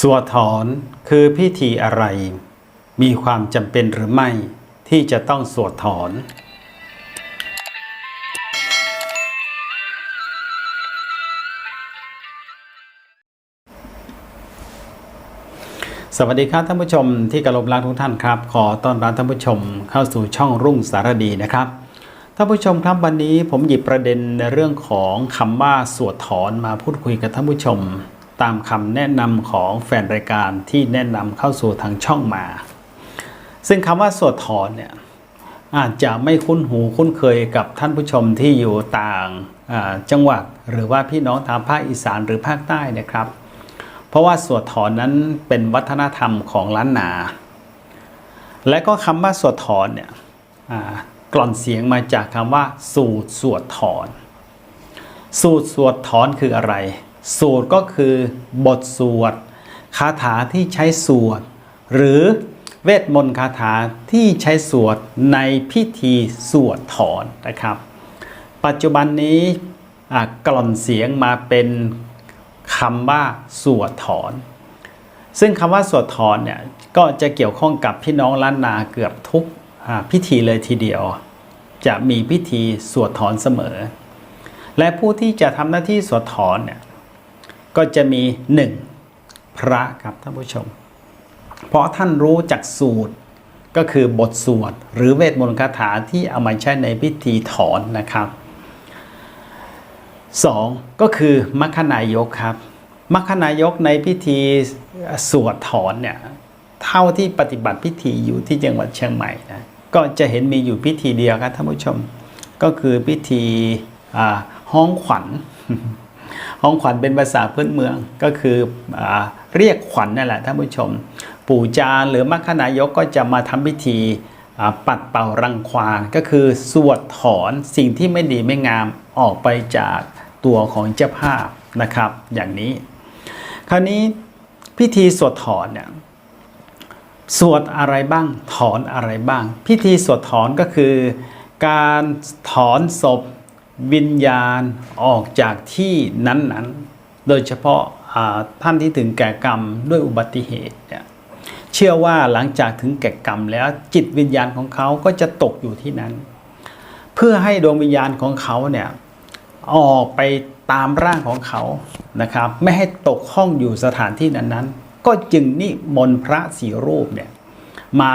สวดถอนคือพิธีอะไร มีความจำเป็นหรือไม่ที่จะต้องสวดถอน สวัสดีครับท่านผู้ชมที่กรบรักทุกท่านครับ ขอต้อนรับท่านผู้ชมเข้าสู่ช่องรุ่งสารดีนะครับท่านผู้ชมครับวันนี้ผมหยิบประเด็นในเรื่องของคำว่าสวดถอนมาพูดคุยกับท่านผู้ชม ตามคำแนะนำของแฟนรายการที่แนะนำเข้าสู่ทางช่องมา ซึ่งคำว่าสวดถอนเนี่ยอาจจะไม่คุ้นหูคุ้นเคยกับท่านผู้ชมที่อยู่ต่างจังหวัด หรือว่าพี่น้องทางภาคอีสานหรือภาคใต้นะครับ เพราะว่าสวดถอนนั้นเป็นวัฒนธรรมของล้านนา และก็คำว่าสวดถอนเนี่ยกล่อนเสียงมาจากคำว่า สูตรสวดถอน สูตรสวดถอนคืออะไร สูตรก็คือบทสวดคาถาที่ใช้สวด หรือเวทมนต์คาถาที่ใช้สวดในพิธีสวดถอนนะครับ ปัจจุบันนี้กล่อนเสียงมาเป็นคำว่าสวดถอน ซึ่งคำว่าสวดถอนเนี่ยก็จะเกี่ยวข้องกับพี่น้องล้านนาเกือบทุกพิธีเลยทีเดียว จะมีพิธีสวดถอนเสมอ และผู้ที่จะทำหน้าที่สวดถอนเนี่ย ก็จะมีหนึ่งพระครับท่านผู้ชม เพราะท่านรู้จักสูตรก็คือบทสวด หรือเวทมนต์คาถาที่เอามาใช้ในพิธีถอนนะครับสองก็คือมัคคนายกครับมัคคนายกในพิธีสวดถอนเนี่ยเท่าที่ปฏิบัติพิธีอยู่ที่จังหวัดเชียงใหม่นะก็จะเห็นมีอยู่พิธีเดียวครับท่านผู้ชม ก็คือพิธีห้องขวัญ ห้องขวัญเป็นภาษาพื้นเมืองก็คืออเรียกขวัญนั่นแหละท่านผู้ชม ปู่จาร์หรือมัคคนายกก็จะมาทำพิธีปัดเป่ารังควานก็คือสวดถอนสิ่งที่ไม่ดีไม่งามออกไปจากตัวของเจ้าภาพนะครับ อย่างนี้ คราวนี้พิธีสวดถอนเนี่ยสวดอะไรบ้างถอนอะไรบ้าง พิธีสวดถอนก็คือ การถอนศพ วิญญาณออกจากที่นั้นๆ โดยเฉพาะท่านที่ถึงแก่กรรมด้วยอุบัติเหตุเนี่ยเชื่อว่าหลังจากถึงแก่กรรมแล้วจิตวิญญาณของเขาก็จะตกอยู่ที่นั้น เพื่อให้ดวงวิญญาณของเขาเนี่ยออกไปตามร่างของเขานะครับ ไม่ให้ตกห้องอยู่สถานที่นั้นๆ ก็จึงนิมนต์พระสี่รูปเนี่ยมา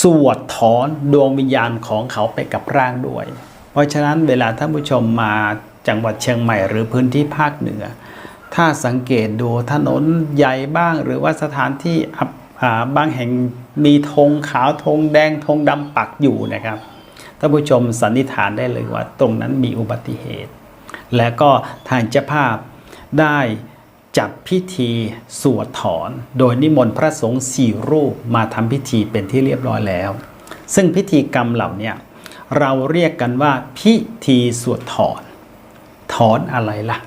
สวดถอนดวงวิญญาณของเขาไปกับร่างด้วย เพราะฉะนั้นเวลาท่านผู้ชมมาจังหวัดเชียงใหม่หรือพื้นที่ภาคเหนือ ถ้าสังเกตดูถนนใหญ่บ้าง หรือว่าสถานที่บางแห่งมีธงขาวธงแดงธงดำปักอยู่นะครับท่านผู้ชมสันนิษฐานได้เลยว่า ตรงนั้นมีอุบัติเหตุ และก็ทางเจ้าภาพได้จัดพิธีสวดถอน โดยนิมนต์พระสงฆ์สี่รูปมาทำพิธีเป็นที่เรียบร้อยแล้ว ซึ่งพิธีกรรมเหล่านี้ เราเรียกกันว่าพิธีสวดถอน ถอนอะไรล่ะ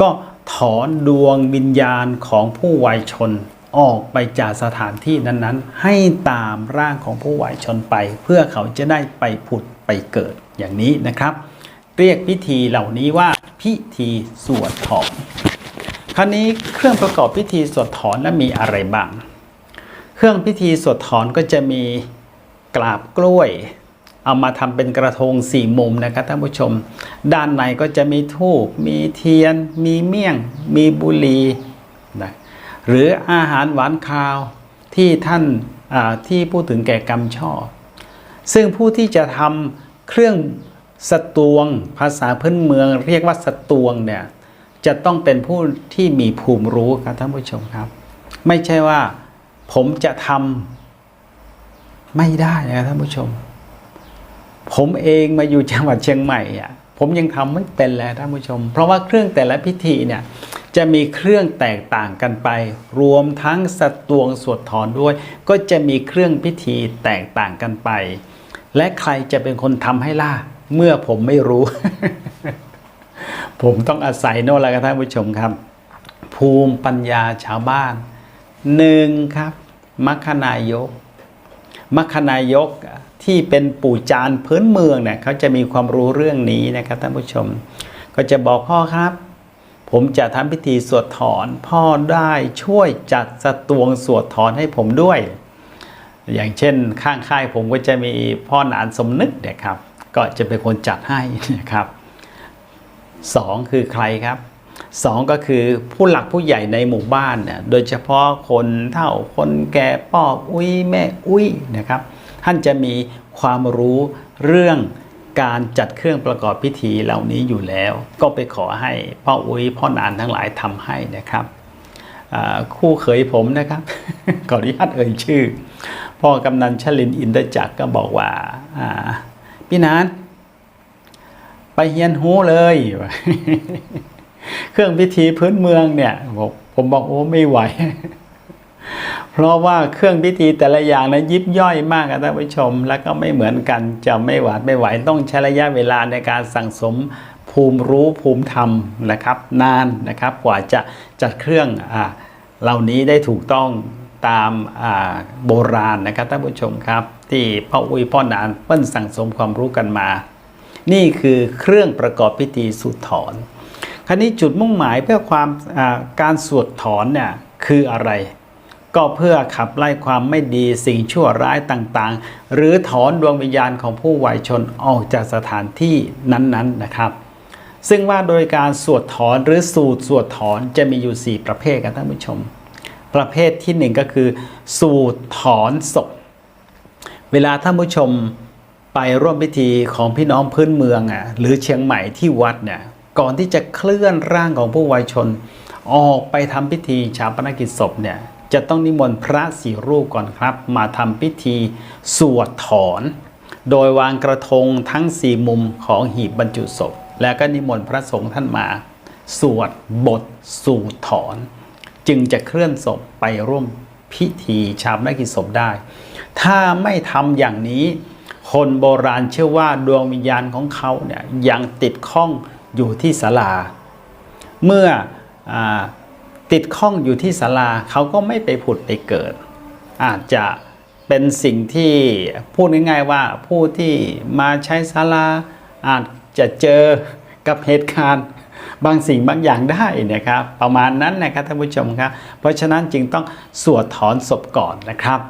ก็ถอนดวงวิญญาณของผู้วายชนออกไปจากสถานที่นั้นๆ ให้ตามร่างของผู้วายชนไป เพื่อเขาจะได้ไปผุดไปเกิดอย่างนี้นะครับ เรียกพิธีเหล่านี้ว่าพิธีสวดถอนคราวนี้เครื่องประกอบพิธีสวดถอนนั้นมีอะไรบ้าง เครื่องพิธีสวดถอนก็จะมีกราบกล้วย เอามาทำเป็นกระทงสี่มุมนะครับท่านผู้ชม ด้านในก็จะมีทูบมีเทียน มีเมี่ยง มีบุหรี่นะหรืออาหารหวานคาวที่ท่านที่พูดถึงแก่กรรมชอบ ซึ่งผู้ที่จะทำเครื่องสตวงภาษาพื้นเมือง เรียกว่าสตวงเนี่ยจะต้องเป็นผู้ที่มีภูมิรู้ครับท่านผู้ชมครับ ไม่ใช่ว่าผมจะทำไม่ได้นะครับท่านผู้ชม ผมเองมาอยู่จังหวัดเชียงใหม่อะผมยังทำไม่เป็นเลยท่านผู้ชม เพราะว่าเครื่องแต่ละพิธีเนี่ยจะมีเครื่องแตกต่างกันไป รวมทั้งสตวงสวดถอนด้วย ก็จะมีเครื่องพิธีแตกต่างกันไป และใครจะเป็นคนทำให้ล่ะเมื่อผมไม่รู้ ผมต้องอาศัยโน่นแหละครับท่านผู้ชมครับ ภูมิปัญญาชาวบ้านหนึ่งครับมัคคนายกมัคคนายก ที่เป็นปู่จารย์พื้นเมืองเนี่ยเขาจะมีความรู้เรื่องนี้นะครับท่านผู้ชม ก็จะบอกพ่อครับ ผมจะทำพิธีสวดถอน พ่อได้ช่วยจัดสตวงสวดถอนให้ผมด้วย อย่างเช่นข้างค่ายผมก็จะมีพ่อหนานสมนึกเนี่ยครับ ก็จะเป็นคนจัดให้นะครับสองคือใครครับสองก็คือผู้หลักผู้ใหญ่ในหมู่บ้านเนี่ยโดยเฉพาะคนเฒ่าคนแก่ป้ออุ้ยแม่อุ้ยนะครับ ท่านจะมีความรู้เรื่องการจัดเครื่องประกอบพิธีเหล่านี้อยู่แล้ว ก็ไปขอให้พ่ออุ้ยพ่อนานทั้งหลายทำให้นะครับคู่เขยผมนะครับขออนุญาตเอ่ยชื่อ พ่อกำนันชลินอินทจักรก็บอกว่าพี่นานไปเฮียนฮูเลย เครื่องพิธีพื้นเมืองเนี่ย ผมบอกโอ้ไม่ไหว เพราะว่าเครื่องพิธีแต่ละอย่างนะยิบย่อยมากท่านผู้ชม แล้วก็ไม่เหมือนกันจะไม่หวาดไม่ไหวต้องใช้ระยะเวลาในการสั่งสมภูมิรู้ภูมิธรรมนะครับ นานนะครับกว่าจะจัดเครื่องอ่าเหล่านี้ได้ถูกต้องตามโบราณนะครับท่านผู้ชมครับ ที่พ่ออุ้ยพ่อนานเปิ้นสั่งสมความรู้กันมา นี่คือเครื่องประกอบพิธีสูดถอน คราวนี้จุดมุ่งหมายเพื่อความอ่าการสวดถอนเนี่ยคืออะไร ก็เพื่อขับไล่ความไม่ดีสิ่งชั่วร้ายต่างๆ หรือถอนดวงวิญญาณของผู้วายชนออกจากสถานที่นั้นๆนะครับ ซึ่งว่าโดยการสวดถอนหรือสูตรสวดถอนจะมีอยู่ 4 ประเภทกันท่านผู้ชม ประเภทที่ 1 ก็คือ สูตรถอนศพเวลาท่านผู้ชมไปร่วมพิธีของพี่น้องพื้นเมืองอะหรือเชียงใหม่ที่วัดเนี่ยก่อนที่จะเคลื่อนร่างของผู้วายชน ออกไปทำพิธีชาปนกิจศพเนี่ย จะต้องนิมนต์พระสี่รูปก่อนครับ มาทำพิธีสวดถอน โดยวางกระทงทั้งสี่มุมของหีบบรรจุศพ แล้วก็นิมนต์พระสงฆ์ท่านมา สวดบทสูตรถอน จึงจะเคลื่อนศพไปร่วมพิธีชาปนกิจศพได้ ถ้าไม่ทำอย่างนี้ คนโบราณเชื่อว่าดวงวิญญาณของเขาเนี่ยยังติดข้องอยู่ที่ศาลา เมื่ออ ติดข้องอยู่ที่ศาลาเขาก็ไม่ไปผุดไปเกิด อาจจะเป็นสิ่งที่พูดง่ายๆว่าผู้ที่มาใช้ศาลาอาจจะเจอกับเหตุการณ์บางสิ่งบางอย่างได้นะครับ ประมาณนั้นนะครับท่านผู้ชมครับ เพราะฉะนั้นจึงต้องสวดถอนศพก่อนนะครับ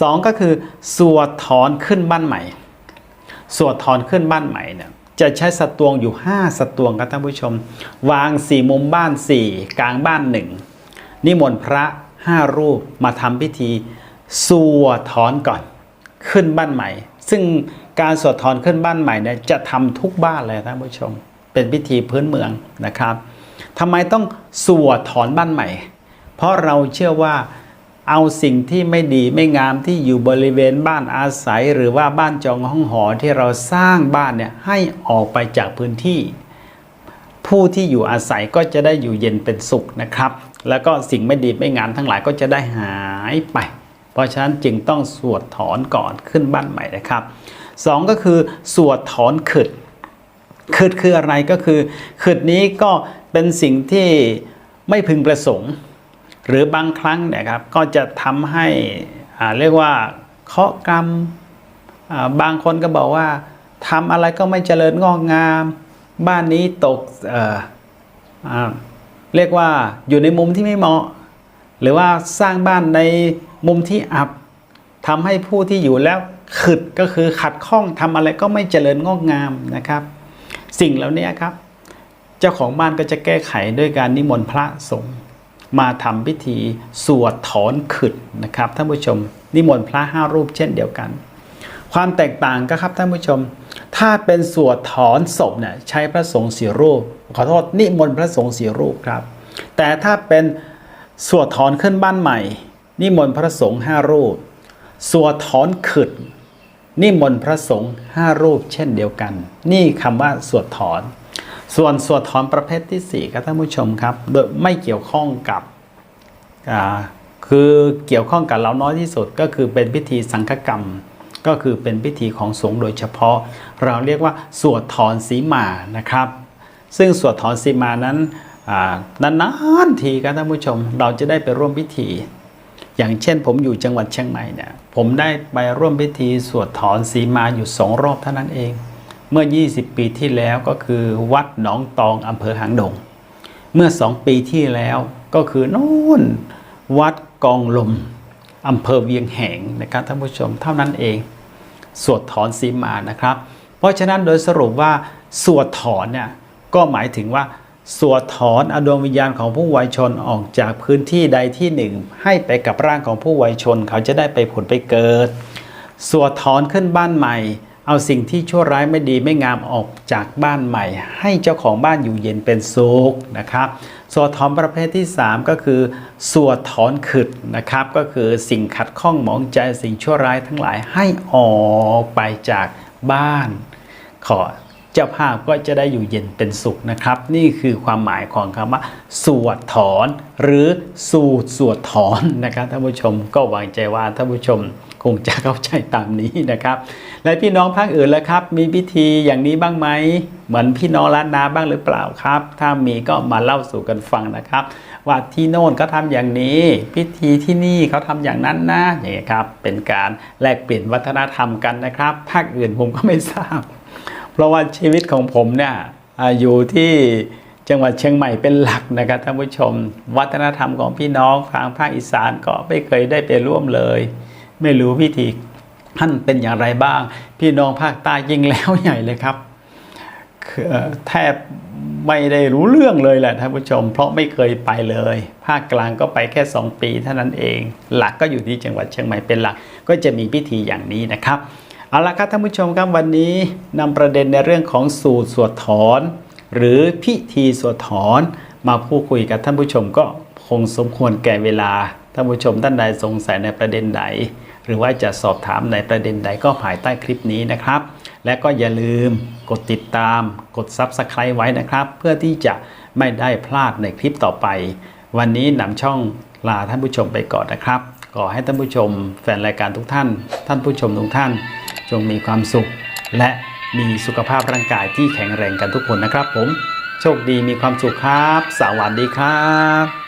สองก็คือสวดถอนขึ้นบ้านใหม่ สวดถอนขึ้นบ้านใหม่เนี่ย จะใช้สตวงอยู่ 5 สตวงครับท่านผู้ชม วางสี่มุมบ้าน 4 กลางบ้าน1นิมนต์พระ5รูปมาทำพิธี สวดถอนก่อน ขึ้นบ้านใหม่ ซึ่งการสวดถอนขึ้นบ้านใหม่เนี่ยจะทำทุกบ้านเลยท่านผู้ชม เป็นพิธีพื้นเมืองนะครับทำไมต้องสวดถอนบ้านใหม่ เพราะเราเชื่อว่า เอาสิ่งที่ไม่ดีไม่งามที่อยู่บริเวณบ้านอาศัย หรือว่าบ้านจองห้องหอที่เราสร้างบ้านเนี่ยให้ออกไปจากพื้นที่ ผู้ที่อยู่อาศัยก็จะได้อยู่เย็นเป็นสุขนะครับ แล้วก็สิ่งไม่ดีไม่งามทั้งหลายก็จะได้หายไป เพราะฉะนั้นจึงต้องสวดถอนก่อนขึ้นบ้านใหม่นะครับสองก็คือสวดถอนขึดขึดคืออะไรก็คือขึดนี้ก็เป็นสิ่งที่ไม่พึงประสงค์ หรือบางครั้งเนี่ยครับก็จะทำให้เรียกว่าเคาะกรรมบางคนก็บอกว่าทำอะไรก็ไม่เจริญงอกงาม บ้านนี้ตกเเรียกว่าอยู่ในมุมที่ไม่เหมาะ หรือว่าสร้างบ้านในมุมที่อับทำให้ผู้ที่อยู่แล้วขึดก็คือขัดข้องทำอะไรก็ไม่เจริญงอกงามนะครับ สิ่งเหล่านี้ครับ เจ้าของบ้านก็จะแก้ไขด้วยการนิมนต์พระสงฆ์ มาทำพิธีสวดถอนขึดนะครับท่านผู้ชม นิมนต์พระห้ารูปเช่นเดียวกัน ความแตกต่างก็ครับท่านผู้ชม ถ้าเป็นสวดถอนศพเนี่ยใช้พระสงฆ์สี่รูป ขอโทษนิมนต์พระสงฆ์สี่รูปครับ แต่ถ้าเป็นสวดถอนขึ้นบ้านใหม่ นิมนต์พระสงฆ์ห้ารูป สวดถอนขึดนิมนต์พระสงฆ์ห้ารูปเช่นเดียวกัน นี่คำว่าสวดถอน ส่วนสวดถอนประเภทที่ 4 ครับท่านผู้ชมครับโดยไม่เกี่ยวข้องกับคือเกี่ยวข้องกับเราน้อยที่สุดก็คือเป็นพิธีสังฆกรรม ก็คือเป็นพิธีของสงฆ์โดยเฉพาะ เราเรียกว่าสวดถอนสีมานะครับ ซึ่งสวดถอนสีมานั้นอ่านานๆทีครับท่านผู้ชม เราจะได้ไปร่วมพิธี อย่างเช่น ผมอยู่จังหวัดเชียงใหม่เนี่ยผมได้ไปร่วมพิธีสวดถอนสีมาอยู่สองรอบเท่านั้นเอง เมื่อ 20 ปีที่แล้วก็คือวัดหนองตองอำเภอหางดง เมื่อสองปีที่แล้วก็คือนู่นวัดกองลมอำเภอเวียงแหงนะครับท่านผู้ชมเท่านั้นเอง สวดถอนสีมานะครับ เพราะฉะนั้นโดยสรุปว่าสวดถอนเนี่ยก็หมายถึงว่าสวดถอนอดวงวิญญาณของผู้วัยชนออกจากพื้นที่ใดที่หนึ่ง ให้ไปกับร่างของผู้วัยชนเขาจะได้ไปผลไปเกิด สวดถอนขึ้นบ้านใหม่ เอาสิ่งที่ชั่วร้ายไม่ดีไม่งามออกจากบ้านใหม่ ให้เจ้าของบ้านอยู่เย็นเป็นสุขนะครับสวดถอนประเภทที่ 3 ก็คือสวดถอนขึดนะครับ ก็คือสิ่งขัดข้องหมองใจสิ่งชั่วร้ายทั้งหลายให้ออกไปจากบ้านขอ เจ้าภาพก็จะได้อยู่เย็นเป็นสุขนะครับ นี่คือความหมายของคำว่า สวดถอน หรือสูตรสวดถอนนะครับท่านผู้ชมก็หวังใจว่าท่านผู้ชมคงจะเข้าใจตามนี้นะครับ และพี่น้องภาคอื่นแล้วครับ มีพิธีอย่างนี้บ้างไหมเหมือนพี่น้องล้านนาบ้างหรือเปล่าครับ ถ้ามีก็มาเล่าสู่กันฟังนะครับ ว่าที่โน่นเขาทำอย่างนี้ พิธีที่นี่เขาทำอย่างนั้นนะอย่างนี้ครับเป็นการแลกเปลี่ยนวัฒนธรรมกันนะครับ ภาคอื่นผมก็ไม่ทราบ เพราะว่าชีวิตของผมเนี่ยอยู่ที่จังหวัดเชียงใหม่เป็นหลักนะครับท่านผู้ชม วัฒนธรรมของพี่น้องทางภาคอีสานก็ไม่เคยได้ไปร่วมเลย ไม่รู้พิธีท่านเป็นอย่างไรบ้าง พี่น้องภาคใต้ยิ่งแล้วใหญ่เลยครับแทบไม่ได้รู้เรื่องเลยแหละท่านผู้ชม เพราะไม่เคยไปเลย ภาคกลางก็ไปแค่ 2 ปีเท่านั้นเอง หลักก็อยู่ที่จังหวัดเชียงใหม่เป็นหลัก ก็จะมีพิธีอย่างนี้นะครับ เอาละครับท่านผู้ชมครับวันนี้นำประเด็นในเรื่องของสูตรสวดถอน หรือพิธีสวดถอน มาพูดคุยกับท่านผู้ชมก็คงสมควรแก่เวลาท่านผู้ชมท่านใดสงสัยในประเด็นใดหรือว่าจะสอบถามในประเด็นใดก็ภายใต้คลิปนี้นะครับ และก็อย่าลืมกดติดตาม กด Subscribe ไว้นะครับ เพื่อที่จะไม่ได้พลาดในคลิปต่อไป วันนี้นำช่องลาท่านผู้ชมไปก่อนนะครับ ขอให้ท่านผู้ชม แฟนรายการทุกท่าน ท่านผู้ชมทุกท่าน จงมีความสุข และมีสุขภาพร่างกายที่แข็งแรงกันทุกคนนะครับผม โชคดีมีความสุขครับ สวัสดีครับ